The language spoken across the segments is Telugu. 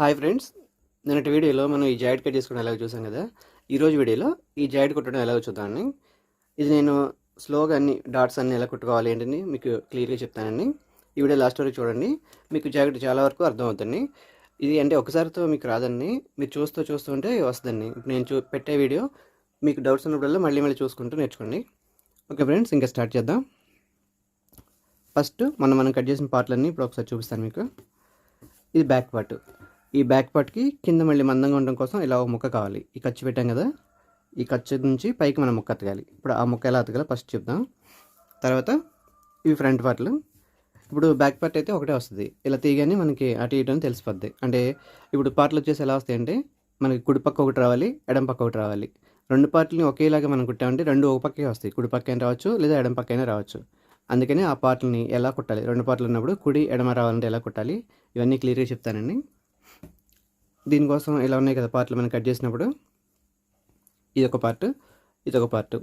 హాయ్ ఫ్రెండ్స్ నిన్నటి వీడియోలో మనం ఈ జాయింట్ కట్ చేసుకోవడం ఎలాగో చూసాం కదా? ఈరోజు వీడియోలో ఈ జాయింట్ కుట్టడం ఎలాగో చూద్దామండి. ఇది నేను స్లోగా అన్ని డాట్స్ అన్ని ఎలా కుట్టుకోవాలి ఏంటని మీకు క్లియర్గా చెప్తానండి. ఈ వీడియో లాస్ట్ వరకు చూడండి. మీకు జాకెట్ చాలా వరకు అర్థమవుతుంది. ఇది అంటే ఒకసారితో మీకు రాదండి. మీరు చూస్తూ చూస్తూ ఉంటే వస్తుందండి. ఇప్పుడు నేను చూ పెట్టే వీడియో మీకు డౌట్స్ ఉన్నప్పుడల్లా మళ్ళీ మళ్ళీ చూసుకుంటూ నేర్చుకోండి. ఓకే ఫ్రెండ్స్ ఇంకా స్టార్ట్ చేద్దాం. ఫస్ట్ మనం మనం కట్ చేసిన పార్ట్లన్నీ ఇప్పుడు ఒకసారి చూపిస్తాను మీకు. ఇది బ్యాక్ పార్ట్. ఈ బ్యాక్ పార్ట్కి కింద మళ్ళీ మందంగా ఉండడం కోసం ఇలా ఒక ముక్క కావాలి. ఈ ఖర్చు పెట్టాం కదా ఈ ఖర్చు నుంచి పైకి మనం ముక్క అతకాలి. ఇప్పుడు ఆ ముక్క ఎలా అతకాలో ఫస్ట్ చెప్దాం. తర్వాత ఇవి ఫ్రంట్ పార్ట్లు ఇప్పుడు బ్యాక్ పార్ట్ అయితే ఒకటే వస్తుంది. ఇలా తీయగానే మనకి అటు ఇటు అని తెలిసిపోద్ది. అంటే ఇప్పుడు పార్ట్లు వచ్చేసి ఎలా వస్తాయంటే మనకి కుడి పక్క ఒకటి రావాలి ఎడం పక్క ఒకటి రావాలి. రెండు పార్ట్లని ఒకేలాగా మనం కుట్టామంటే రెండు ఒక పక్కే వస్తాయి. కుడి పక్క అయినా రావచ్చు లేదా ఎడం పక్క అయినా రావచ్చు. అందుకని ఆ పార్ట్లని ఎలా కుట్టాలి? రెండు పార్ట్లు ఉన్నప్పుడు కుడి ఎడమ రావాలంటే ఎలా కుట్టాలి? ఇవన్నీ క్లియర్గా చెప్తానండి. దీనికోసం ఇలా ఉన్నాయి కదా పార్ట్లు మనం కట్ చేసినప్పుడు. ఇది ఒక పార్ట్ ఇది ఒక పార్ట్.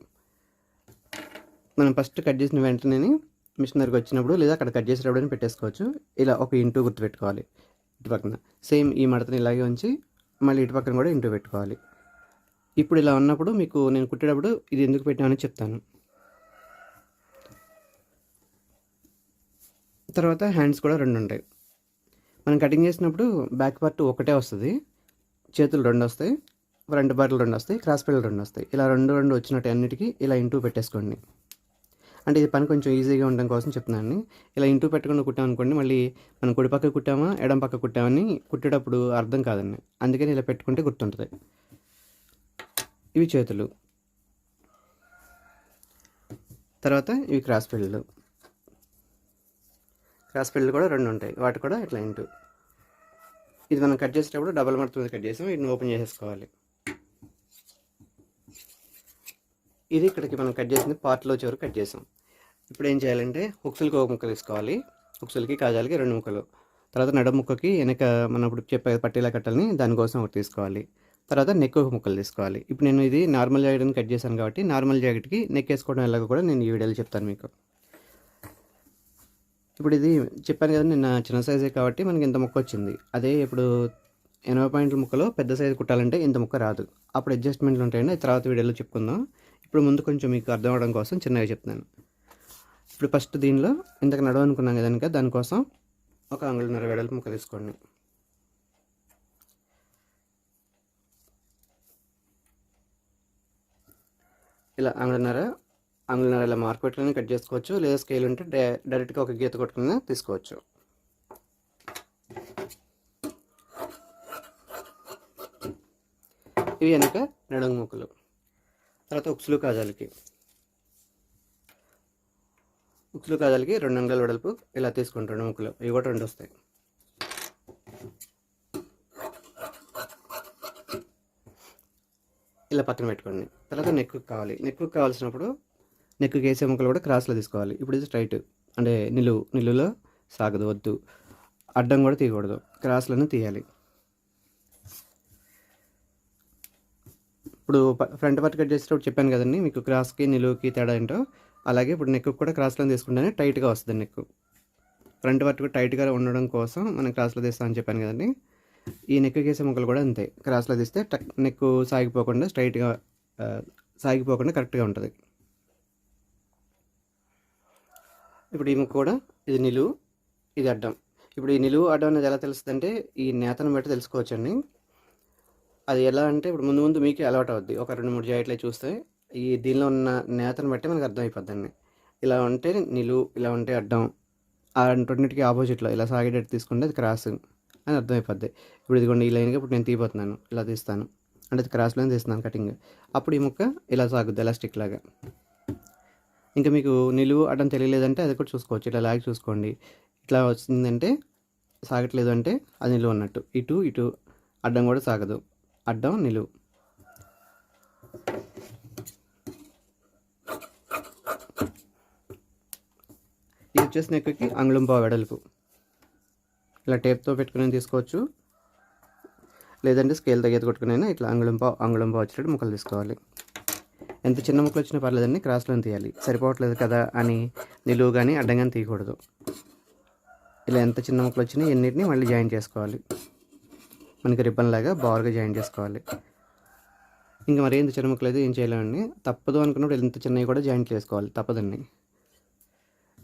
మనం ఫస్ట్ కట్ చేసిన వెంటనే మిషనరీకి వచ్చినప్పుడు లేదా అక్కడ కట్ చేసేటప్పుడు పెట్టేసుకోవచ్చు. ఇలా ఒక ఇంటూ గుర్తు పెట్టుకోవాలి ఇటు పక్కన. సేమ్ ఈ మడతని ఇలాగే ఉంచి మళ్ళీ ఇటు పక్కన కూడా ఇంటూ పెట్టుకోవాలి. ఇప్పుడు ఇలా ఉన్నప్పుడు మీకు నేను కుట్టేటప్పుడు ఇది ఎందుకు పెట్టామని చెప్తాను. తర్వాత హ్యాండ్స్ కూడా రెండు ఉంటాయి. మనం కటింగ్ చేసినప్పుడు బ్యాక్ పార్ట్ ఒకటే వస్తుంది. చేతులు రెండు వస్తాయి ఫ్రంట్ పార్ట్లు రెండు వస్తాయి క్రాస్ పిల్లలు రెండు వస్తాయి. ఇలా రెండు రెండు వచ్చినట్టు అన్నిటికీ ఇలా ఇంటూ పెట్టేసుకోండి. అంటే ఇది పని కొంచెం ఈజీగా ఉండడం కోసం చెప్తున్నాను ఇలా ఇంటూ పెట్టుకుని కుట్టాం అనుకోండి మళ్ళీ మనం కుడి పక్క కుట్టామా ఎడం పక్క కుట్టామని కుట్టేటప్పుడు అర్థం కాదండి. అందుకని ఇలా పెట్టుకుంటే గుర్తుంటుంది. ఇవి చేతులు. తర్వాత ఇవి క్రాస్ పిల్లలు క్రాస్ పిల్లలు కూడా రెండు ఉంటాయి. వాటి కూడా ఇట్లా ఇంటూ. ఇది మనం కట్ చేసేటప్పుడు డబల్ మడత మీద కట్ చేసాం వీటిని ఓపెన్ చేసేసుకోవాలి. ఇది ఇక్కడికి మనం కట్ చేసింది పార్ట్లో చివరికి కట్ చేసాం. ఇప్పుడు ఏం చేయాలంటే హుక్సులకి ఒక ముక్క తీసుకోవాలి. హుక్సులకి కాజాలకి రెండు ముక్కలు. తర్వాత నడుము ముక్కకి వెనక మనం ఇప్పుడు చెప్పే పట్టీలా కట్టాలని దానికోసం ఒకటి తీసుకోవాలి. తర్వాత నెక్ ఒక ముక్కలు తీసుకోవాలి. ఇప్పుడు నేను ఇది నార్మల్ జాకెట్ని కట్ చేశాను కాబట్టి నార్మల్ జాకెట్కి నెక్ వేసుకోవడం ఎలాగో కూడా నేను ఈ వీడియోలో చెప్తాను మీకు. ఇప్పుడు ఇది చెప్పాను కదా నిన్న చిన్న సైజే కాబట్టి మనకి ఇంత ముక్క వచ్చింది. అదే ఇప్పుడు ఎనభై పాయింట్ల ముక్కలో పెద్ద సైజు కుట్టాలంటే ఇంత ముక్క రాదు. అప్పుడు అడ్జస్ట్మెంట్లు ఉంటాయండి తర్వాత వీడియోలో చెప్పుకుందాం. ఇప్పుడు ముందు కొంచెం మీకు అర్థం అవడం కోసం చిన్నగా చెప్తున్నాను. ఇప్పుడు ఫస్ట్ దీనిలో ఇంతకు నడవనుకున్నాం కదా కనుక దానికోసం ఒక అంగుళన్నర వెడల్పు ముక్క తీసుకోండి. ఇలా అంగుళన్నర అందులో ఇలా మార్కెట్లోనే కట్ చేసుకోవచ్చు. లేదా స్కేల్ ఉంటే డై- డైరెక్ట్గా ఒక గీత కొట్టుకుని తీసుకోవచ్చు. ఇవి వెనక నడుము ముక్కలు. తర్వాత ఉక్సులు కాజాలకి. ఉక్సులు కాజాలకి రెండు అంగుళాల వెడల్పు ఇలా తీసుకుంటాం. రెండు ముక్కలు. ఇవి కూడా రెండు వస్తాయి. ఇలా పక్కన పెట్టుకోండి. తర్వాత నెక్కు కావాలి. నెక్కు కావాల్సినప్పుడు నెక్కు వేసే ముక్కలు కూడా క్రాస్లో తీసుకోవాలి. ఇప్పుడు ఇది స్ట్రైట్. అంటే నిలువు నిలువులో సాగదు వద్దు. అడ్డం కూడా తీయకూడదు. క్రాస్లను తీయాలి. ఇప్పుడు ఫ్రంట్ పార్ట్ కట్ చేసేటప్పుడు చెప్పాను కదండి మీకు క్రాస్కి నిలువుకి తేడా ఏంటో? అలాగే ఇప్పుడు నెక్ కూడా క్రాస్లో తీసుకుంటేనే టైట్గా వస్తుంది నెక్ ఫ్రంట్ పార్ట్ కూడా టైట్గా ఉండడం కోసం మనం క్రాస్లో తీస్తామని చెప్పాను కదండి. ఈ నెక్ కేసే ముక్కలు కూడా అంతే. క్రాస్లో తీస్తే టక్ నెక్ సాగిపోకుండా స్ట్రైట్గా సాగిపోకుండా కరెక్ట్గా ఉంటుంది. ఇప్పుడు ఈ ముక్క కూడా ఇది నిలువు ఇది అడ్డం. ఇప్పుడు ఈ నిలువు అడ్డం అనేది ఎలా తెలుస్తుంది అంటే ఈ నేతను బట్టి తెలుసుకోవచ్చండి. అది ఎలా అంటే ఇప్పుడు ముందు ముందు మీకు అలవాటు అవుద్ది. ఒక రెండు మూడు జాయిట్లే చూస్తే ఈ దీనిలో ఉన్న నేతను బట్టి మనకు అర్థమైపోద్దండి. ఇలా ఉంటే నిలువు ఇలా ఉంటే అడ్డం. ఆ రెండింటికి ఆపోజిట్లో ఇలా సాగేటట్టు తీసుకుంటే అది క్రాస్ అని అర్థమైపోద్ది. ఇప్పుడు ఇదిగోండి ఈ లైన్గా ఇప్పుడు నేను తీపోతున్నాను ఇలా తీస్తాను. అంటే అది క్రాస్లోనే తీస్తున్నాను కటింగ్. అప్పుడు ఈ ముక్క ఇలా సాగుద్ది ఎలాస్టిక్ లాగా. ఇంకా మీకు నిలువు అడ్డం తెలియలేదంటే అది కూడా చూసుకోవచ్చు. ఇట్లా లాగి చూసుకోండి. ఇట్లా వచ్చిందంటే సాగట్లేదు అంటే అది నిలువు అన్నట్టు. ఇటు ఇటు అడ్డం కూడా సాగదు. అడ్డం నిలువు. ఇది వచ్చేసి నెక్కకి అంగుళం పావు వెడల్పు. ఇలా టేప్తో పెట్టుకుని తీసుకోవచ్చు. లేదంటే స్కేల్ తగ్గేది కొట్టుకునైనా ఇట్లా అంగుళం పావు అంగుళం పావు వచ్చేటట్టు ముక్కలు తీసుకోవాలి. ఎంత చిన్న ముక్కలు వచ్చినా పర్లేదండి క్రాస్లో తీయాలి? సరిపోవట్లేదు కదా అని నిలువు కానీ అడ్డంగా తీయకూడదు. ఇలా ఎంత చిన్న ముక్కలు వచ్చినా ఎన్నిటిని మళ్ళీ జాయిన్ చేసుకోవాలి. మనకి రిబ్బన్ లాగా బార్గా జాయిన్ చేసుకోవాలి. ఇంకా మరి ఎంత చిన్న ముక్కలు అయితే ఏం చేయలేమండి. తప్పదు అనుకున్నప్పుడు ఎంత చిన్నవి కూడా జాయింట్ చేసుకోవాలి. తప్పదండి.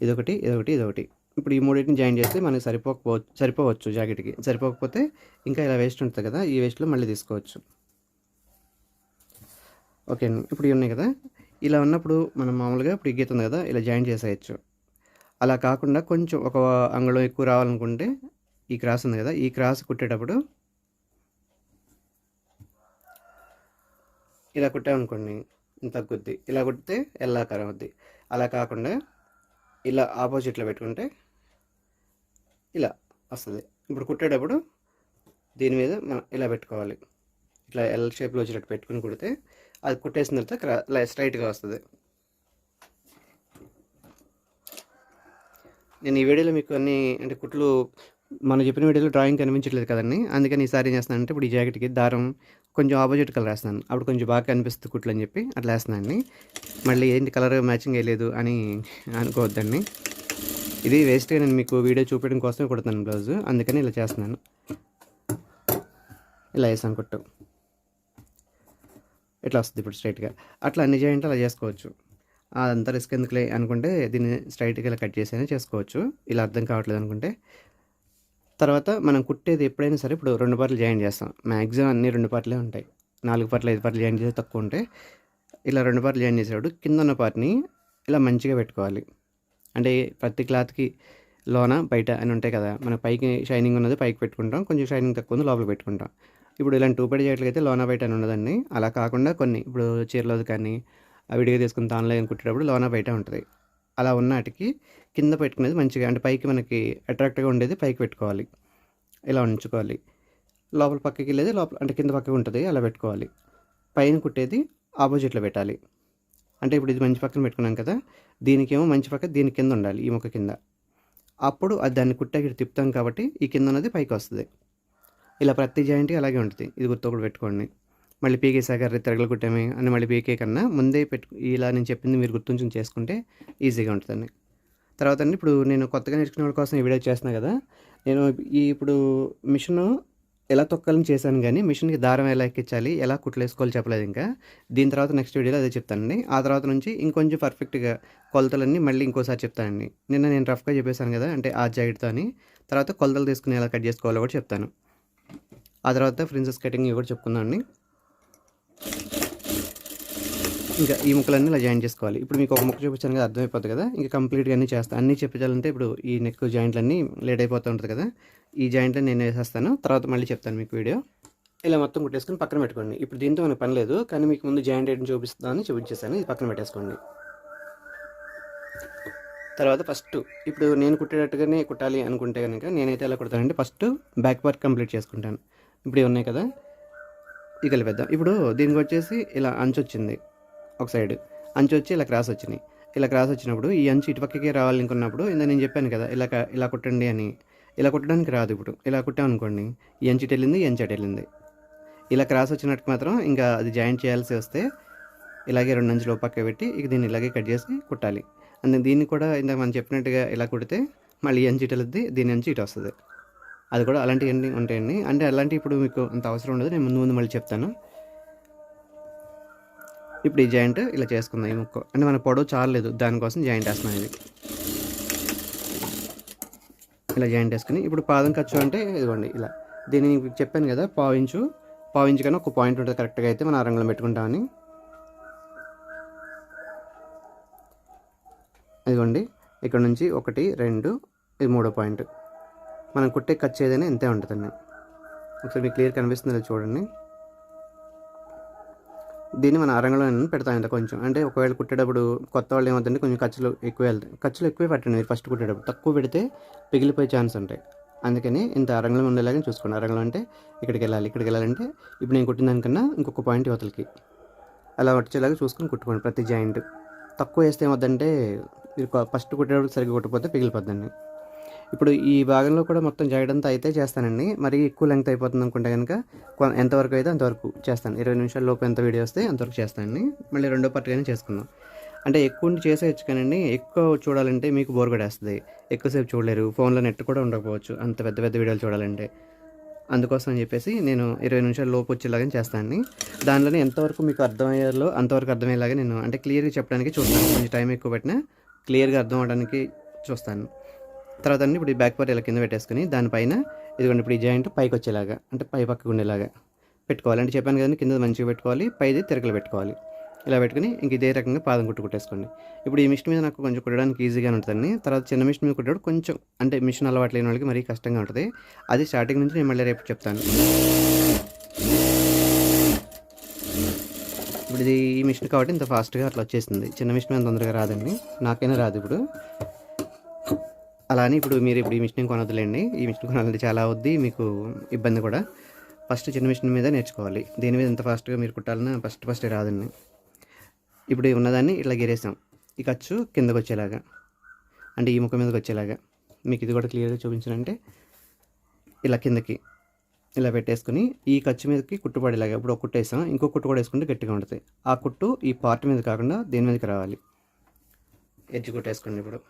ఇదొకటి ఇదొకటి ఇదొకటి. ఇప్పుడు ఈ మూడింటిని జాయిన్ చేస్తే మనకి సరిపోకపోవచ్చు సరిపోవచ్చు జాకెట్కి. సరిపోకపోతే ఇంకా ఇలా వేస్ట్ ఉంటుంది కదా ఈ వేస్ట్లో మళ్ళీ తీసుకోవచ్చు. ఓకే అండి ఇప్పుడు ఇవి ఉన్నాయి కదా. ఇలా ఉన్నప్పుడు మనం మామూలుగా ఇప్పుడు ఈ గీత ఉంది కదా ఇలా జాయిన్ చేసేయచ్చు. అలా కాకుండా కొంచెం ఒక అంగుళం ఎక్కువ రావాలనుకుంటే ఈ క్రాస్ ఉంది కదా ఈ క్రాస్ కుట్టేటప్పుడు ఇలా కుట్టామనుకోండి ఇంత తగ్గుద్ది. ఇలా కుడితే ఎల్లాకారం అవుద్ది. అలా కాకుండా ఇలా ఆపోజిట్లో పెట్టుకుంటే ఇలా వస్తుంది. ఇప్పుడు కుట్టేటప్పుడు దీని మీద మనం ఇలా పెట్టుకోవాలి. ఇట్లా ఎల్ షేప్లో వచ్చేటట్టు పెట్టుకుని కుడితే అది కుట్టేసిన తర్వాత ఇలా స్ట్రైట్గా వస్తుంది. నేను ఈ వీడియోలో మీకు అన్ని అంటే కుట్లు మనం చెప్పిన వీడియోలో డ్రాయింగ్ కనిపించట్లేదు కదండి. అందుకని ఈసారి ఏం చేస్తున్నాను అంటే ఇప్పుడు ఈ జాకెట్కి దారం కొంచెం ఆపోజిట్ కలర్ వేస్తున్నాను. అప్పుడు కొంచెం బాగా కనిపిస్తుంది కుట్లు అని చెప్పి అట్లా వేస్తున్నాను మళ్ళీ ఏంటి కలర్ మ్యాచింగ్ వేయలేదు అని అనుకోవద్దండి. ఇది వేస్ట్గా నేను మీకు వీడియో చూపించడం కోసమే కుడతాను బ్లౌజ్. అందుకని ఇలా చేస్తున్నాను. ఇలా వేసాను కుట్టు. ఇట్లా వస్తుంది ఇప్పుడు స్ట్రైట్గా? అట్లా అన్ని జాయింట్లు అలా చేసుకోవచ్చు. అదంతా రిస్క్ ఎందుకులే అనుకుంటే దీన్ని స్ట్రైట్గా ఇలా కట్ చేసి చేసుకోవచ్చు. ఇలా అర్థం కావట్లేదు అనుకుంటే. తర్వాత మనం కుట్టేది ఎప్పుడైనా సరే ఇప్పుడు రెండు పార్ట్లు జాయిన్ చేస్తాం. మ్యాక్సిమం అన్ని రెండు పార్ట్లే ఉంటాయి. నాలుగు పార్ట్లు ఐదు పార్ట్లు జాయిన్ చేస్తే తక్కువ ఉంటే ఇలా రెండు పార్ట్లు జాయిన్ చేసేవాడు కింద ఉన్న పార్ట్ని ఇలా మంచిగా పెట్టుకోవాలి. అంటే ప్రతి క్లాత్కి లోన బయట అని ఉంటాయి కదా మన పైకి షైనింగ్ ఉన్నది పైకి పెట్టుకుంటాం. కొంచెం షైనింగ్ తక్కువ ఉంది లోపల పెట్టుకుంటాం. ఇప్పుడు ఇలాంటి టూ పడి అయితే లోన బయట అని ఉండదండి అలా కాకుండా కొన్ని ఇప్పుడు చీరలోది కానీ విడిగా తీసుకుని ఆన్లైన్ కుట్టేటప్పుడు లోనా బయట ఉంటుంది. అలా ఉన్నటికి కింద పెట్టుకునేది మంచిగా అంటే పైకి మనకి అట్రాక్ట్గా ఉండేది పైకి పెట్టుకోవాలి. ఇలా ఉంచుకోవాలి. లోపల పక్కకి వెళ్ళేది లోపల అంటే కింద పక్కకి ఉంటుంది అలా పెట్టుకోవాలి. పైన కుట్టేది ఆపోజిట్లో పెట్టాలి. అంటే ఇప్పుడు ఇది మంచి పక్కన పెట్టుకున్నాం కదా దీనికేమో మంచి పక్క దీని కింద ఉండాలి ఈ మొక్క కింద. అప్పుడు అది దాన్ని కుట్టాకి తిప్పుతాం కాబట్టి ఈ కింద ఉన్నది పైకి వస్తుంది. ఇలా ప్రతి జాయింట్కి అలాగే ఉంటుంది. ఇది గుర్తు కూడా పెట్టుకోండి. మళ్ళీ పీకేసాక తిరగలు కుట్టామే అని మళ్ళీ పీకే కన్నా ముందే పెట్టు ఇలా నేను చెప్పింది మీరు గుర్తుంచుని చేసుకుంటే ఈజీగా ఉంటుందండి. తర్వాత అండి ఇప్పుడు నేను కొత్తగా నేర్చుకునే వాళ్ళ కోసం ఈ వీడియో చేస్తున్నాను కదా నేను ఈ ఇప్పుడు మిషన్ ఎలా తొక్కాలని చేశాను కానీ మిషన్కి దారం ఎలా ఎక్కించాలి ఎలా కుట్లు వేసుకోవాలి చెప్పలేదు ఇంకా. దీని తర్వాత నెక్స్ట్ వీడియోలో అదే చెప్తానండి. ఆ తర్వాత నుంచి ఇంకొంచెం పర్ఫెక్ట్గా కొలతలన్నీ మళ్ళీ ఇంకోసారి చెప్తానండి. నిన్న నేను రఫ్గా చెప్పేశాను కదా అంటే ఆ జాకెట్తో అని. తర్వాత కొలతలు తీసుకుని ఎలా కట్ చేసుకోవాలో కూడా చెప్తాను. ఆ తర్వాత ప్రిన్సెస్ కటింగ్ ఇవి కూడా చెప్పుకుందాం అండి. ఇంకా ఈ ముక్కలన్నీ ఇలా జాయిన్ చేసుకోవాలి. ఇప్పుడు మీకు ఒక ముక్క చూపించాను కదా అర్థమైపోతుంది కదా? ఇంకా కంప్లీట్గా అన్నీ చేస్తాను అన్నీ చెప్పించాలంటే ఇప్పుడు ఈ నెక్ జాయింట్లన్నీ లేట్ అయిపోతూ ఉంటుంది కదా? ఈ జాయింట్లని నేను వేసేస్తాను. తర్వాత మళ్ళీ చెప్తాను మీకు వీడియో. ఇలా మొత్తం కుట్టేసుకొని పక్కన పెట్టుకోండి. ఇప్పుడు దీంతో మనకు పని లేదు కానీ మీకు ముందు జాయింట్ వేయడం చూపిస్తాను చూపించేసాను ఇది పక్కన పెట్టేసుకోండి. తర్వాత ఫస్ట్ ఇప్పుడు నేను కుట్టేటట్టుగానే కుట్టాలి అనుకుంటే కనుక నేనైతే ఎలా కుడతానంటే ఫస్ట్ బ్యాక్ పార్ట్ కంప్లీట్ చేసుకుంటాను. ఇప్పుడు ఇవి ఉన్నాయి కదా. ఇక కలిపేద్దాం ఇప్పుడు దీనికి వచ్చేసి ఇలా అంచు వచ్చింది. ఒక సైడ్. అంచు వచ్చి ఇలా క్రాస్ వచ్చినాయి. ఇలా క్రాస్ వచ్చినప్పుడు ఈ అంచు ఇటుపక్కకి రావాలనుకున్నప్పుడు ఇందా నేను చెప్పాను కదా ఇలా ఇలా కుట్టండి అని. ఇలా కుట్టడానికి రాదు ఇప్పుడు. ఇలా కుట్టామనుకోండి ఈ అంచు ఇటు వెళ్ళింది ఈ అంచు అటు వెళ్ళింది. ఇలా క్రాస్ వచ్చినట్టు మాత్రం ఇంకా అది జాయింట్ చేయాల్సి వస్తే ఇలాగే రెండు అంచులు పక్క పెట్టి ఇక దీన్ని ఇలాగే కట్ చేసి కుట్టాలి. అందుకే దీన్ని కూడా ఇందాక మనం చెప్పినట్టుగా ఇలా కుడితే మళ్ళీ ఈ అంచు ఇటు వెళ్తుంది దీని అంచు ఇటు వస్తుంది. అది కూడా అలాంటివన్నీ ఉంటాయండి. అంటే అలాంటివి ఇప్పుడు మీకు అంత అవసరం ఉండదు. నేను ముందు ముందు మళ్ళీ చెప్తాను. ఇప్పుడు ఈ జాయింట్ ఇలా చేసుకుందాం. ఈ ముక్క. అంటే మన పొడవు చాలలేదు. దానికోసం జాయింట్ వేస్తున్నాం ఇది. ఇలా జాయింట్ వేసుకుని ఇప్పుడు పాదం ఖర్చు అంటే ఇదిగోండి ఇలా. దీన్ని మీకు చెప్పాను కదా పావు ఇంచు. పావు ఇంచు కన్నా ఒక పాయింట్ ఉంటుంది కరెక్ట్గా అయితే మనం ఆ పెట్టుకుంటామని. ఇదిగోండి. ఇక్కడ నుంచి ఒకటి రెండు ఇది మూడో పాయింట్ మనం కుట్టే ఖర్చు ఏదైనా ఇంతే ఉంటుందండి. ఒకసారి మీకు క్లియర్ కనిపిస్తుంది చూడండి. దీన్ని మన అరంగంలో పెడతాం ఇంత కొంచెం. అంటే ఒకవేళ కుట్టేటప్పుడు కొత్త వాళ్ళు ఏమవుతుంది కొంచెం ఖర్చులు ఎక్కువ వెళ్తాయి. ఖర్చులు ఎక్కువే పెట్టండి మీరు ఫస్ట్ కుట్టేటప్పుడు. తక్కువ పెడితే పిగిలిపోయే ఛాన్స్ ఉంటాయి. అందుకని ఇంత అరంగంలో ఉండేలాగా చూసుకోండి. అరంగంలో అంటే ఇక్కడికి వెళ్ళాలి ఇక్కడికి వెళ్ళాలంటే ఇప్పుడు నేను కుట్టిన దానికన్నా ఇంకొక పాయింట్ యువతలకి. అలా వచ్చేలాగా చూసుకొని కుట్టుకోండి ప్రతి జాయింట్. తక్కువ వేస్తే ఏమవుతుందంటే మీరు ఫస్ట్ కుట్టేటప్పుడు సరిగ్గా కుట్టకపోతే పిగిలిపోద్దండి. ఇప్పుడు ఈ భాగంలో కూడా మొత్తం చేయడంతో అయితే చేస్తానండి. మరి ఎక్కువ లెంగ్త్ అయిపోతుంది అనుకుంటే కనుక ఎంతవరకు అయితే అంతవరకు చేస్తాను. ఇరవై నిమిషాల లోపు ఎంత వీడియో వస్తే అంతవరకు చేస్తానండి. మళ్ళీ రెండో పార్ట్గానే చేసుకుందాం. అంటే ఎక్కువ ఉండి చేసేయచ్చు కానండి ఎక్కువ చూడాలంటే మీకు బోర్ కొట్టేస్తుంది. ఎక్కువసేపు చూడలేరు. ఫోన్లో నెట్ కూడా ఉండకపోవచ్చు. అంత పెద్ద పెద్ద వీడియోలు చూడాలంటే. అందుకోసం అని చెప్పేసి నేను ఇరవై నిమిషాల లోపు వచ్చేలాగా చేస్తాను దానిలోనే ఎంతవరకు మీకు అర్థమయ్యేలో అంతవరకు అర్థమయ్యేలాగా నేను అంటే క్లియర్గా చెప్పడానికి చూస్తాను. కొంచెం టైం ఎక్కువ పెట్టినా క్లియర్గా అర్థం అవడానికి చూస్తాను. తర్వాత అండి ఇప్పుడు ఈ బ్యాక్ పార్ట్ ఇలా కింద పెట్టేసుకుని దానిపైన ఇదిగోండి ఇప్పుడు ఈ జాయింట్ పైకి వచ్చేలాగా అంటే పై పక్కకు ఉండేలాగా పెట్టుకోవాలి. అంటే చెప్పాను కదండి కింద మంచిగా పెట్టుకోవాలి పైది తిరగలు పెట్టుకోవాలి. ఇలా పెట్టుకుని ఇంక ఇదే రకంగా పాదం కుట్టు కుట్టేసుకోండి. ఇప్పుడు ఈ మిషన్ మీద నాకు కొంచెం కుట్టడానికి ఈజీగా ఉంటుందండి. తర్వాత చిన్న మిషన్ మీద కుట్టడం కొంచెం అంటే మిషన్ అలవాటు లేని వాళ్ళకి మరీ కష్టంగా ఉంటుంది. అది స్టార్టింగ్ నుంచి నేను మళ్ళీ రేపు చెప్తాను. ఇప్పుడు ఇది ఈ మిషన్ కాబట్టి ఇంత ఫాస్ట్గా అట్లా వచ్చేసింది. చిన్న మిషన్ మీద తొందరగా రాదండి. నాకైనా రాదు ఇప్పుడు. అలా అని ఇప్పుడు మీరు ఇప్పుడు ఈ మిషన్ కొనొద్దులేండి. ఈ మిషన్ కొనాలంటే చాలా అవుద్ది మీకు ఇబ్బంది కూడా. ఫస్ట్ చిన్న మిషన్ మీద నేర్చుకోవాలి. దీని మీద ఎంత ఫాస్ట్గా మీరు కుట్టాలన్నా ఫస్ట్ ఫస్ట్ రాదండి. ఇప్పుడు ఉన్నదాన్ని ఇట్లా గెరేసాం. ఈ ఖర్చు కిందకు వచ్చేలాగా అంటే ఈ ముఖం మీదకి వచ్చేలాగా మీకు ఇది కూడా క్లియర్గా చూపించానంటే ఇలా కిందకి ఇలా పెట్టేసుకుని ఈ ఖర్చు మీదకి కుట్టు పడేలాగా ఇప్పుడు ఒక కుట్టు వేసాం. ఇంకో కుట్టు కూడా వేసుకుంటే గట్టిగా ఉంటుంది. ఆ కుట్టు ఈ పార్ట్ మీద కాకుండా దీని మీదకి రావాలి? ఎడ్జ్ కుట్టేసుకోండి ఇప్పుడు.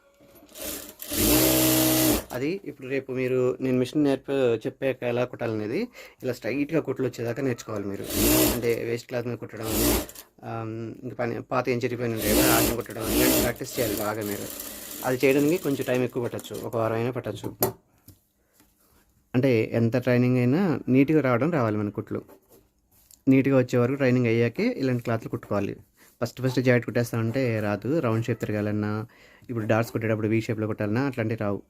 అది ఇప్పుడు రేపు మీరు నేను మిషన్ నేర్ప చెప్పాక ఎలా కుట్టాలనేది ఇలా స్ట్రైట్గా కుట్లు వచ్చేదాకా నేర్చుకోవాలి మీరు. అంటే వేస్ట్ క్లాత్ మీద కుట్టడం ఇంకా పని పాత ఏం చెరిపోయిన ఆటను కుట్టడం ప్రాక్టీస్ చేయాలి బాగా మీరు. అది చేయడానికి కొంచెం టైం ఎక్కువ పట్టచ్చు ఒక వారం అయినా పట్టచ్చు. అంటే ఎంత ట్రైనింగ్ అయినా నీట్గా రావడం రావాలి మన కుట్లు. నీట్గా వచ్చే వరకు ట్రైనింగ్ అయ్యాకే ఇలాంటి క్లాత్లు కుట్టుకోవాలి. ఫస్ట్ ఫస్ట్ జాకెట్ కుట్టేస్తామంటే రాదు రౌండ్ షేప్ తిరగాలన్నా ఇప్పుడు డాట్స్ కుట్టేటప్పుడు వీ షేప్లో కుట్టాలన్నా అట్లాంటివి రావు.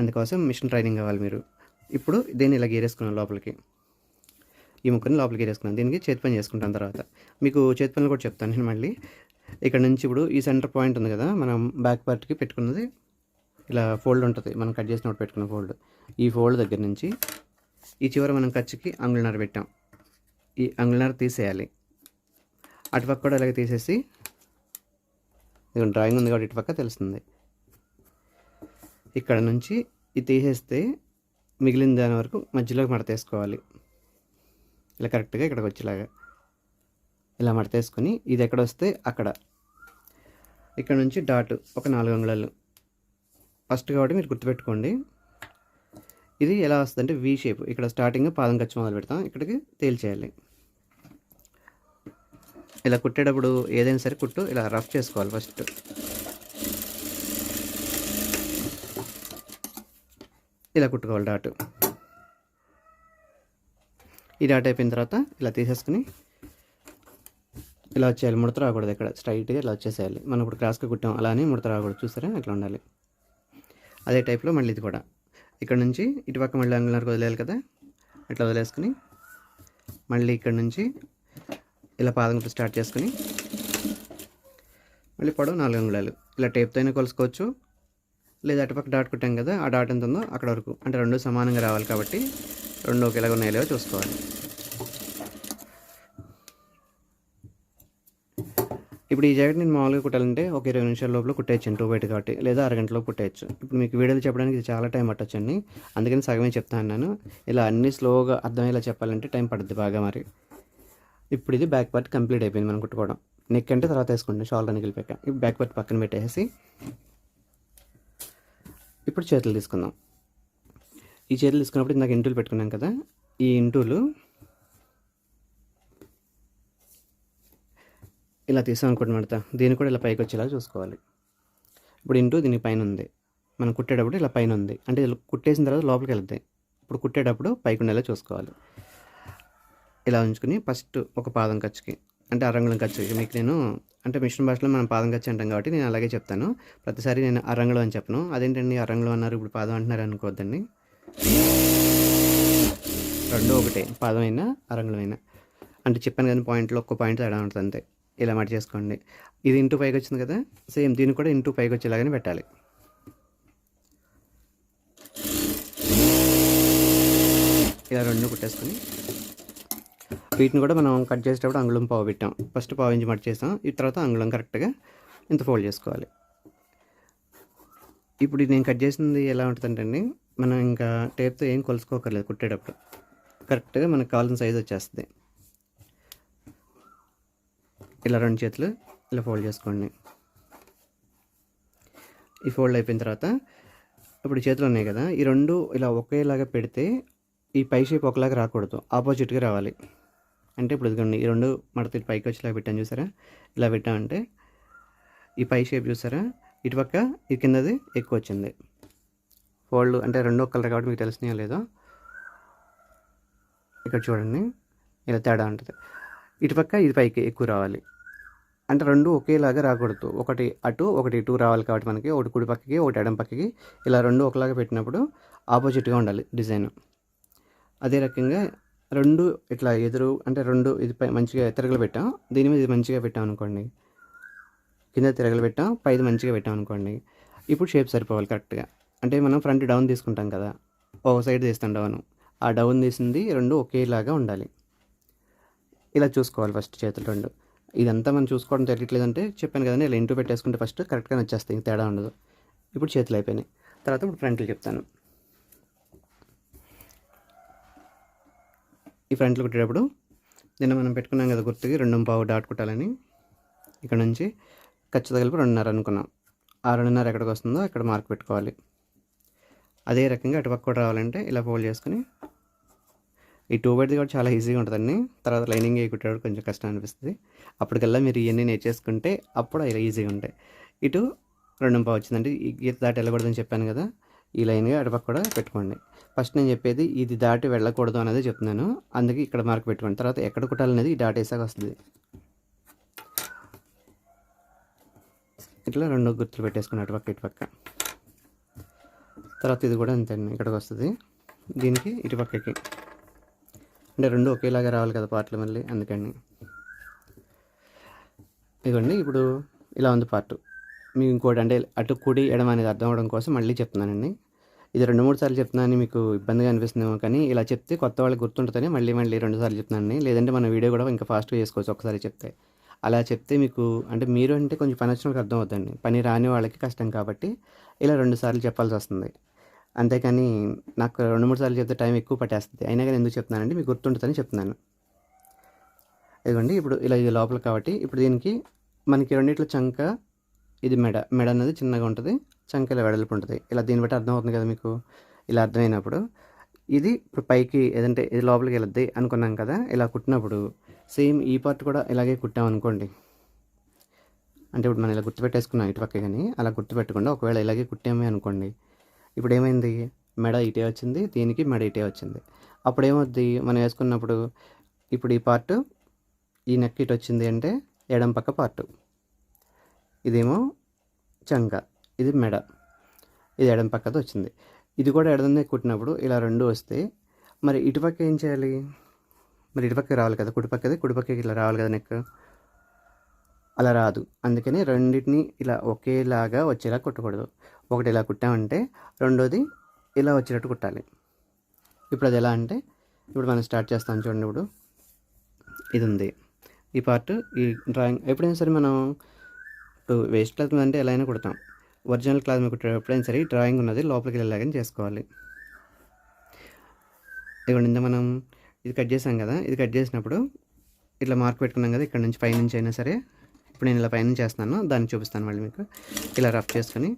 అందుకోసం మిషన్ ట్రైనింగ్ కావాలి మీరు. ఇప్పుడు దీన్ని ఇలా గేరేసుకున్నాను లోపలికి. ఈ ముక్కని లోపలికి గీరేసుకున్నాం దీనికి చేతి పని చేసుకుంటాను తర్వాత. మీకు చేతి పనులు కూడా చెప్తాను నేను మళ్ళీ. ఇక్కడ నుంచి ఇప్పుడు ఈ సెంటర్ పాయింట్ ఉంది కదా మనం బ్యాక్ పార్ట్కి పెట్టుకున్నది ఇలా ఫోల్డ్ ఉంటుంది. మనం కట్ చేసినప్పుడు పెట్టుకున్న ఫోల్డ్ ఈ ఫోల్డ్ దగ్గర నుంచి ఈ చివర మనం ఖర్చుకి అంగుళనర పెట్టాం. ఈ అంగుళనర తీసేయాలి. అటుపక్క కూడా అలాగే తీసేసి ఇదిగోండి డ్రాయింగ్ ఉంది కాబట్టి ఇటుపక్క తెలుస్తుంది. ఇక్కడ నుంచి ఇది తీసేస్తే మిగిలిన దాని వరకు మధ్యలోకి మడతేసుకోవాలి. ఇలా కరెక్ట్గా ఇక్కడికి వచ్చేలాగా ఇలా మడతేసుకొని ఇది ఎక్కడ వస్తే అక్కడ. ఇక్కడ నుంచి డాట్ ఒక నాలుగు అంగుళాలు. ఫస్ట్ కాబట్టి మీరు గుర్తుపెట్టుకోండి. ఇది ఎలా వస్తుంది అంటే వీ షేప్ ఇక్కడ స్టార్టింగ్ పాదం ఖర్చు మొదలు పెడతాం. ఇక్కడికి తేల్చేయాలి. ఇలా కుట్టేటప్పుడు ఏదైనా సరే కుట్టు ఇలా రఫ్ చేసుకోవాలి ఫస్ట్ ఇలా కుట్టుకోవాలి డాట్. ఈ డాట్ అయిపోయిన తర్వాత ఇలా తీసేసుకుని ఇలా వచ్చేయాలి. ముడత రాకూడదు ఇక్కడ. స్ట్రైట్గా ఇలా వచ్చేసేయాలి. మనం ఇప్పుడు క్రాస్గా కుట్టాం. అలా అని ముడత రాకూడదు. చూసారా? అట్లా ఉండాలి. అదే టైప్లో మళ్ళీ ఇది కూడా. ఇక్కడ నుంచి ఇటుపక్క మళ్ళీ అంగుళనరకు వదిలేయాలి కదా? ఇట్లా వదిలేసుకుని మళ్ళీ ఇక్కడ నుంచి ఇలా పాదం స్టార్ట్ చేసుకుని మళ్ళీ పొడవు నాలుగు అంగుళాలు. ఇలా టేప్తో అయినా కొలుసుకోవచ్చు. లేదా అటుపక్క డాట్ కుట్టాం కదా ఆ డాట్ ఎంత ఉందో అక్కడ వరకు. అంటే రెండు సమానంగా రావాలి కాబట్టి రెండు ఒకేలాగా ఉన్నాయో లేవో చూసుకోవాలి. ఇప్పుడు ఈ జాకెట్ నేను మామూలుగా కుట్టాలంటే ఒక ఇరవై నిమిషాల లోపల కుట్టేయచ్చు టూ బయట కాబట్టి లేదా అరగంటలో కుట్టేయచ్చు. ఇప్పుడు మీకు వీడియోలు చెప్పడానికి ఇది చాలా టైం పట్టొచ్చండి అందుకని సగమే చెప్తాను అన్నాను. ఇలా అన్ని స్లోగా అర్థమయ్యేలా చెప్పాలంటే టైం పడుద్ది బాగా మరి. ఇప్పుడు ఇది బ్యాక్ పార్ట్ కంప్లీట్ అయిపోయింది మనం కుట్టుకోవడం. నెక్ అంటే తర్వాత వేసుకోండి షాల్డర్ నిగిలిపోయాక ఇప్పుడు బ్యాక్ పార్ట్ పక్కన పెట్టేసి ఇప్పుడు చేతులు తీసుకుందాం. ఈ చేతులు తీసుకున్నప్పుడు ఇందాక ఇంటూలు పెట్టుకున్నాం కదా ఈ ఇంటూలు ఇలా తీసాం అనుకుంటున్నమాట దీన్ని కూడా ఇలా పైకి వచ్చేలా చూసుకోవాలి. ఇప్పుడు ఇంటూ దీని పైన ఉంది. మనం కుట్టేటప్పుడు ఇలా పైన ఉంది. అంటే కుట్టేసిన తర్వాత లోపలికి వెళ్తాయి ఇప్పుడు కుట్టేటప్పుడు పైకి ఉండేలా చూసుకోవాలి. ఇలా ఉంచుకుని ఫస్ట్ ఒక పాదం ఖర్చుకి అంటే అరంగుళం ఖర్చు. మీకు నేను అంటే మిషన్ భాషలో మనం పాదం ఖర్చు అంటాం కాబట్టి నేను అలాగే చెప్తాను. ప్రతిసారి నేను అరంగుళం అని చెప్పను. అదేంటండి అరంగుళం అన్నారు? ఇప్పుడు పాదం అంటున్నారు అనుకోవద్దండి. రెండు ఒకటే. పాదం అయినా అరంగుళం అయినా అంటే చెప్పాను కదా పాయింట్లో ఒక్క పాయింట్ తేడా ఉంటుంది అంతే. ఇలా మాట చేసుకోండి. ఇది ఇంటూ పైకి వచ్చింది కదా? సేమ్ దీన్ని కూడా ఇంటూ పైకి వచ్చేలాగానే పెట్టాలి. ఇలా రెండు కుట్టేసుకొని వీటిని కూడా మనం కట్ చేసేటప్పుడు అంగుళం పావు పెట్టాం. ఫస్ట్ పావు ఇంచి మట్ చేసాం. ఈ తర్వాత అంగుళం కరెక్ట్గా ఇంత ఫోల్డ్ చేసుకోవాలి. ఇప్పుడు నేను కట్ చేసింది ఎలా ఉంటుందంటే అండి మనం ఇంకా టేప్తో ఏం కొలుసుకోకర్లేదు కుట్టేటప్పుడు. కరెక్ట్గా మనకు కావాల్సిన సైజ్ వచ్చేస్తుంది. ఇలా రెండు చేతులు ఇలా ఫోల్డ్ చేసుకోండి. ఈ ఫోల్డ్ అయిపోయిన తర్వాత ఇప్పుడు చేతులు ఉన్నాయి కదా ఈ రెండు ఇలా ఒకేలాగా పెడితే ఈ పై షేప్ ఒకలాగా రాకూడదు. ఆపోజిట్గా రావాలి. అంటే ఇప్పుడు ఇదిగోండి ఈ రెండు మడత పైకి వచ్చి ఇలా పెట్టాను చూసారా? ఇలా పెట్టామంటే ఈ పై షేప్ చూసారా? ఇటుపక్క ఈ కిందది ఎక్కువ వచ్చింది. ఫోల్డ్ అంటే రెండో కలర్ కాబట్టి మీకు తెలిసినాయో లేదో ఇక్కడ చూడండి ఇలా తేడా ఉంటుంది. ఇటుపక్క ఇది పైకి ఎక్కువ రావాలి. అంటే రెండు ఒకేలాగా రాకూడదు. ఒకటి అటు ఒకటి ఇటు రావాలి కాబట్టి మనకి ఒకటి కుడి పక్కకి ఒకటి ఎడం పక్కకి ఇలా రెండు ఒకలాగా పెట్టినప్పుడు ఆపోజిట్గా ఉండాలి డిజైన్. అదే రకంగా రెండు ఇట్లా ఎదురు అంటే రెండు ఇది పై మంచిగా తిరగలు పెట్టాం. దీని మీద ఇది మంచిగా పెట్టాం అనుకోండి. కింద తిరగలు పెట్టాం పైది మంచిగా పెట్టాం అనుకోండి. ఇప్పుడు షేప్ సరిపోవాలి కరెక్ట్గా. అంటే మనం ఫ్రంట్ డౌన్ తీసుకుంటాం కదా. ఒక సైడ్ తీస్తాం డౌన్. ఆ డౌన్ తీసింది రెండు ఒకేలాగా ఉండాలి. ఇలా చూసుకోవాలి ఫస్ట్ చేతులు రెండు. ఇదంతా మనం చూసుకోవడం తెలియట్లేదంటే చెప్పాను కదండి ఇలా ఇంటూ పెట్టేసుకుంటే ఫస్ట్ కరెక్ట్గా వచ్చేస్తాయి ఇంక తేడా ఉండదు. ఇప్పుడు చేతులు అయిపోయినాయి. తర్వాత ఇప్పుడు ఫ్రంట్లు చెప్తాను. ఈ ఫ్రంట్లు కుట్టేటప్పుడు నిన్న మనం పెట్టుకున్నాం కదా గుర్తుకి రెండు పావు డాట్ కుట్టాలని. ఇక్కడ నుంచి ఖచ్చితంగా కలిపి రెండున్నర అనుకున్నాం. ఆ రెండున్నర ఎక్కడికి వస్తుందో అక్కడ మార్క్ పెట్టుకోవాలి. అదే రకంగా అటుపక్క కూడా రావాలంటే ఇలా ఫోల్డ్ చేసుకుని ఈ టూ బైట్ది కూడా చాలా ఈజీగా ఉంటుందండి. తర్వాత లైనింగ్ కుట్టేటప్పుడు కొంచెం కష్టం అనిపిస్తుంది. అప్పటికల్లా మీరు ఇవన్నీ నేర్చేసుకుంటే అప్పుడు ఇలా ఈజీగా ఉంటాయి. ఇటు రెండు పావు వచ్చిందండి. ఈ గీత దాటి వెళ్ళకూడదని చెప్పాను కదా. ఈ లైన్గా అటుపక్క కూడా పెట్టుకోండి. ఫస్ట్ నేను చెప్పేది ఇది దాటి వెళ్ళకూడదు అనేది చెప్తున్నాను. అందుకే ఇక్కడ మార్క్ పెట్టుకోండి. తర్వాత ఎక్కడ కుట్టాలనేది ఈ డాట్ వేసాక వస్తుంది. ఇట్లా రెండు గుర్తులు పెట్టేసుకుని అటుపక్క ఇటుపక్క తర్వాత ఇది కూడా అంతే అండి ఇక్కడికి వస్తుంది. దీనికి ఇటుపక్కకి అంటే రెండు ఒకేలాగా రావాలి కదా పార్ట్లు మళ్ళీ. అందుకని. ఇదిగోండి ఇప్పుడు ఇలా ఉంది పార్ట్. మీకు ఇంకోటి అంటే అటు కుడి ఎడమ అనేది అర్థం అవడం కోసం మళ్ళీ చెప్తున్నానండి. ఇది రెండు మూడు సార్లు చెప్తున్నాను మీకు ఇబ్బందిగా అనిపిస్తుందేమో కానీ ఇలా చెప్తే కొత్త వాళ్ళకి గుర్తుంటుందని మళ్ళీ మళ్ళీ రెండు సార్లు చెప్తున్నాను లేదంటే మన వీడియో కూడా ఇంకా ఫాస్ట్గా చేసుకోవచ్చు ఒకసారి చెప్తే. అలా చెప్తే మీకు అంటే మీరు అంటే కొంచెం పని వచ్చిన వాళ్ళకి అర్థం అవుతుంది పని రాని వాళ్ళకి కష్టం కాబట్టి ఇలా రెండు సార్లు చెప్పాల్సి వస్తుంది. అంతేకాని నాకు రెండు మూడు సార్లు చెప్తే టైం ఎక్కువ పట్టేస్తుంది. అయినా కానీ ఎందుకు చెప్తున్నానంటే మీకు గుర్తుంటుందని చెప్తున్నాను. ఇదిగోండి ఇప్పుడు ఇలా ఇది లోపల కాబట్టి ఇప్పుడు దీనికి మనకి రెండిట్లో చంక ఇది మెడ మెడ అనేది చిన్నగా ఉంటుంది చంక ఇలా వెడల్పు ఉంటుంది. ఇలా దీన్ని బట్టి అర్థమవుతుంది కదా మీకు? ఇలా అర్థమైనప్పుడు. ఇది ఇప్పుడు పైకి ఏదంటే ఇది లోపలికి వెళ్ళద్ది అనుకున్నాం కదా ఇలా కుట్టినప్పుడు సేమ్ ఈ పార్ట్ కూడా ఇలాగే కుట్టాం అనుకోండి. అంటే ఇప్పుడు మనం ఇలా గుర్తుపెట్టేసుకున్నాం ఇటుపక్క కానీ అలా గుర్తుపెట్టకుండా ఒకవేళ ఇలాగే కుట్టామే అనుకోండి. ఇప్పుడు ఏమైంది? మెడ ఇటే వచ్చింది దీనికి మెడ ఇటే వచ్చింది. అప్పుడు ఏమవుద్ది? మనం వేసుకున్నప్పుడు ఇప్పుడు ఈ పార్ట్ ఈ నెక్ ఇటు వచ్చింది అంటే ఎడం పక్క పార్ట్. ఇదేమో చంక ఇది మెడ ఇది ఎడం పక్కతో వచ్చింది. ఇది కూడా ఎడదందే కుట్టినప్పుడు ఇలా రెండు వస్తే మరి ఇటుపక్క ఏం చేయాలి? మరి ఇటుపక్క రావాలి కదా కుడిపక్కది కుడిపక్కకి ఇలా రావాలి కదా నెక్? అలా రాదు. అందుకని రెండింటిని ఇలా ఒకేలాగా వచ్చేలా కుట్టకూడదు. ఒకటి ఇలా కుట్టామంటే రెండోది ఇలా వచ్చేటట్టు కుట్టాలి. ఇప్పుడు అది ఎలా అంటే ఇప్పుడు మనం స్టార్ట్ చేస్తాం చూడండి ఇప్పుడు. ఇది ఉంది ఈ పార్ట్ ఈ డ్రాయింగ్ ఎప్పుడైనా సరే మనం వేస్ట్ క్లాత్ మీద అంటే ఎలా అయినా కుడతాం. ఒరిజినల్ క్లాత్ మీద కుట్టే ఎప్పుడైనా సరే డ్రాయింగ్ ఉన్నది లోపలికి వెళ్ళేలాగానే చేసుకోవాలి. ఇదిగోండి ఇంత మనం ఇది కట్ చేసాం కదా ఇది కట్ చేసినప్పుడు ఇట్లా మార్క్ పెట్టుకున్నాం కదా ఇక్కడ నుంచి పైనుంచి అయినా సరే ఇప్పుడు నేను ఇలా పైనుంచి చేస్తున్నాను దాన్ని చూపిస్తాను మళ్ళీ మీకు. ఇలా రఫ్ చేసుకొని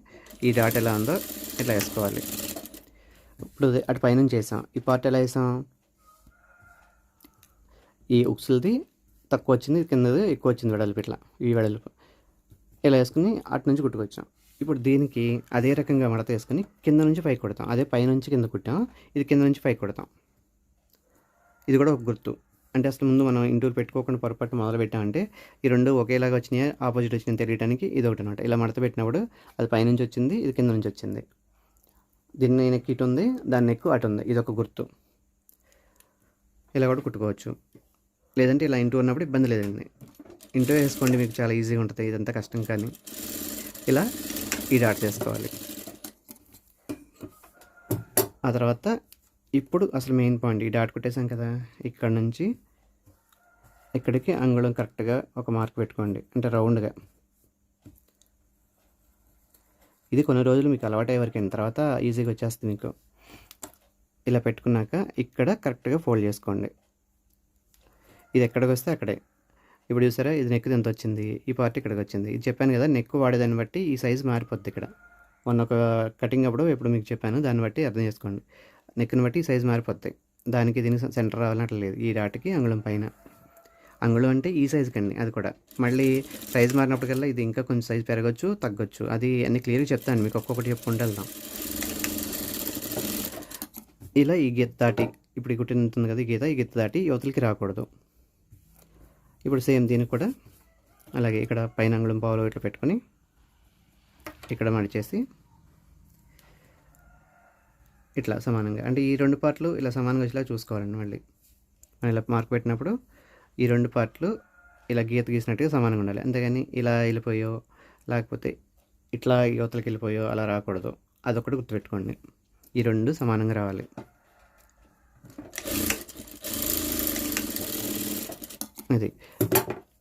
ఈ డాట్ ఎలా ఉందో ఇట్లా వేసుకోవాలి. ఇప్పుడు అటు పైనుంచి చేసాం. ఈ పార్ట్ ఎలా వేసాం? ఈ ఉక్సులది తక్కువ వచ్చింది కిందది ఎక్కువ వచ్చింది వెడల్పు ఇట్లా ఈ వెడల్పు. ఇలా వేసుకుని అటు నుంచి కుట్టుకొచ్చాం. ఇప్పుడు దీనికి అదే రకంగా మడత వేసుకుని కింద నుంచి పైకి కొడతాం. అదే పైనుంచి కింద కుట్టాం. ఇది కింద నుంచి పైకి కొడతాం. ఇది కూడా ఒక గుర్తు. అంటే అసలు ముందు మనం ఇంటూరు పెట్టుకోకుండా పొరపాటు మొదలు పెట్టామంటే ఈ రెండు ఒకేలాగా వచ్చినాయి ఆపోజిట్ వచ్చినాయి తెలియడానికి ఇది ఒకటి అనమాట ఇలా మడత పెట్టినప్పుడు అది పైనుంచి వచ్చింది ఇది కింద నుంచి వచ్చింది. దీన్ని నెక్ ఇటు ఉంది దాని నెక్ అటు ఉంది. ఇది ఒక గుర్తు. ఇలా కూడా కుట్టుకోవచ్చు. లేదంటే ఇలా ఇంటూ ఉన్నప్పుడు ఇబ్బంది లేదండి. ఇంటూ వేసుకోండి మీకు చాలా ఈజీగా ఉంటుంది ఇదంతా కష్టం కానీ ఇలా ఈ డాట్ చేసుకోవాలి. ఆ తర్వాత ఇప్పుడు అసలు మెయిన్ పాయింట్ ఈ డాట్ కొట్టేసాం కదా ఇక్కడ నుంచి ఇక్కడికి అంగుళం కరెక్ట్గా ఒక మార్క్ పెట్టుకోండి అంటే రౌండ్గా. ఇది కొన్ని రోజులు మీకు అలవాటు అయ్యే వరకు తర్వాత ఈజీగా వచ్చేస్తుంది మీకు. ఇలా పెట్టుకున్నాక ఇక్కడ కరెక్ట్గా ఫోల్డ్ చేసుకోండి. ఇది ఎక్కడికి వస్తే అక్కడే. ఇప్పుడు చూసారా ఇది నెక్ ఎంత వచ్చింది? ఈ పార్ట్ ఇక్కడికి వచ్చింది. ఇది చెప్పాను కదా నెక్ వాడేదాన్ని బట్టి ఈ సైజు మారిపోద్ది ఇక్కడ. మొన్న ఒక కటింగ్ అప్పుడు ఇప్పుడు మీకు చెప్పాను దాన్ని బట్టి అర్థం చేసుకోండి. నెక్ని బట్టి సైజు మారిపోతాయి దానికి దీనికి సెంటర్ రావాలని లేదు. ఈ డాట్కి అంగుళం పైన. అంగుళం అంటే ఈ సైజు కండి అది కూడా. మళ్ళీ సైజ్ మారినప్పటికల్లా ఇది ఇంకా కొంచెం సైజు పెరగచ్చు తగ్గొచ్చు. అది అన్ని క్లియర్గా చెప్తాను మీకు ఒక్కొక్కటి చెప్పుకుంటూ వెళ్దాం. ఇలా ఈ గీత దాటి ఇప్పుడు ఈ కుట్టిన ఉంటుంది కదా ఈ గీత ఈ గీత దాటి యువతలకి రాకూడదు. ఇప్పుడు సేమ్ దీనికి కూడా అలాగే ఇక్కడ పైన అంగుళం పావులు ఇట్లా పెట్టుకొని ఇక్కడ మడిచేసి ఇట్లా సమానంగా. అంటే ఈ రెండు పార్ట్లు ఇలా సమానంగా వచ్చేలా చూసుకోవాలండి మళ్ళీ. మనం ఇలా మార్క్ పెట్టినప్పుడు ఈ రెండు పార్ట్లు ఇలా గీత గీసినట్టుగా సమానంగా ఉండాలి. అంతేగాని ఇలా వెళ్ళిపోయో లేకపోతే ఇట్లా యువతలకి వెళ్ళిపోయో అలా రాకూడదు. అదొకటి గుర్తుపెట్టుకోండి. ఈ రెండు సమానంగా రావాలి. అది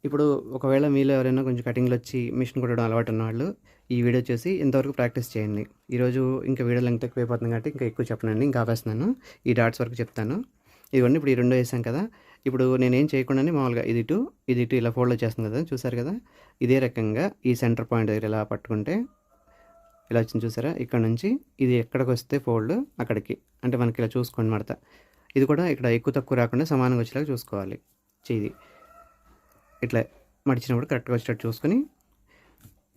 ఇప్పుడు ఒకవేళ మీలో ఎవరైనా కొంచెం కటింగ్లు వచ్చి మిషన్ కుట్టడం అలవాటు ఉన్న వాళ్ళు ఈ వీడియో చూసి ఇంతవరకు ప్రాక్టీస్ చేయండి. ఈరోజు ఇంకా వీడియో లెంగ్త్ ఎక్కువ అయిపోతుంది కాబట్టి ఇంకా ఎక్కువ చెప్పనండి. ఇంకా ఆపేస్తున్నాను. ఈ డాట్స్ వరకు చెప్తాను. ఇదిగోండి ఇప్పుడు ఈ రెండు వేసాం కదా. ఇప్పుడు నేనేం చేయకుండానే మామూలుగా ఇది ఇటు ఇది ఇటు ఇలా ఫోల్డ్ చేస్తుంది కదా. చూసారు కదా? ఇదే రకంగా ఈ సెంటర్ పాయింట్ దగ్గర ఇలా పట్టుకుంటే ఇలా వచ్చింది చూసారా? ఇక్కడ నుంచి ఇది ఎక్కడికి వస్తే ఫోల్డ్ అక్కడికి. అంటే మనకి ఇలా చూసుకోండి మడత ఇది కూడా ఇక్కడ ఎక్కువ తక్కువ రాకుండా సమానంగా వచ్చేలాగా చూసుకోవాలి. చేయి ఇట్లా మడిచినప్పుడు కరెక్ట్గా వచ్చేటట్టు చూసుకొని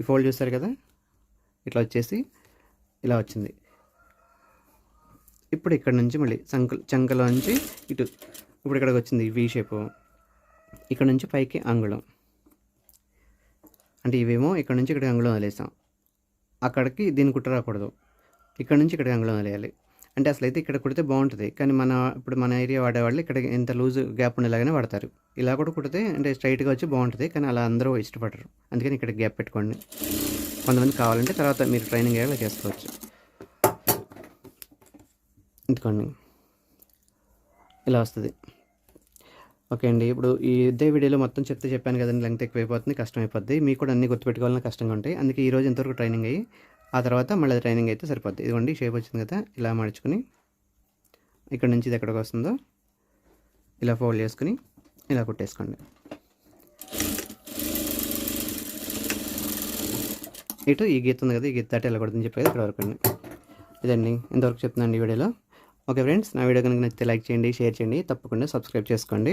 ఈ ఫోల్డ్ చూస్తారు కదా ఇట్లా వచ్చేసి ఇలా వచ్చింది. ఇప్పుడు ఇక్కడ నుంచి మళ్ళీ చంక చంకలో నుంచి ఇటు ఇప్పుడు ఇక్కడికి వచ్చింది వి షేపు ఇక్కడ నుంచి పైకి అంగుళం. అంటే ఇవేమో ఇక్కడ నుంచి ఇక్కడికి అంగుళం వదిలేసాం అక్కడికి దీన్ని కుట్ట రాకూడదు. ఇక్కడ నుంచి ఇక్కడికి అంగుళం వదిలేయాలి. అంటే అసలు అయితే ఇక్కడ కుడితే బాగుంటుంది. కానీ మన ఇప్పుడు మన ఏరియా వాడేవాళ్ళు ఇక్కడ ఎంత లూజ్ గ్యాప్ ఉండేలాగానే వాడతారు. ఇలా కూడా కుడితే అంటే స్ట్రైట్గా వచ్చి బాగుంటుంది. కానీ అలా అందరూ ఇష్టపడరు. అందుకని ఇక్కడ గ్యాప్ పెట్టుకోండి. కొంతమంది కావాలంటే తర్వాత మీరు ట్రైనింగ్ అయ్యేలా చేసుకోవచ్చు. ఎందుకోండి ఇలా వస్తుంది. ఓకే అండి. ఇప్పుడు ఈ ఇదే వీడియోలో మొత్తం చెప్తే చెప్పాను కదండి. లెంగ్త్ ఎక్కువ అయిపోతుంది కష్టం అయిపోద్ది మీకు కూడా అన్ని గుర్తుపెట్టుకోవాలని కష్టంగా ఉంటాయి. అందుకే ఈరోజు ఇంతవరకు ట్రైనింగ్ అయ్యి ఆ తర్వాత మళ్ళీ ట్రైనింగ్ అయితే సరిపోద్ది. ఇదిగోండి షేప్ వచ్చింది కదా ఇలా మడుచుకుని ఇక్కడ నుంచి ఇది ఎక్కడికి వస్తుందో ఇలా ఫోల్డ్ చేసుకుని ఇలా కుట్టేసుకోండి. ఇటు ఈ గీత ఉంది కదా ఈ గీత దాటి వెళ్ళకూడదని చెప్పేది ఇక్కడ వరకు అండి. ఇదండి ఇంతవరకు చెప్తున్నాను ఈ వీడియోలో. ఓకే ఫ్రెండ్స్ నా వీడియో కనుక నచ్చితే లైక్ చేయండి షేర్ చేయండి తప్పకుండా సబ్స్క్రైబ్ చేసుకోండి.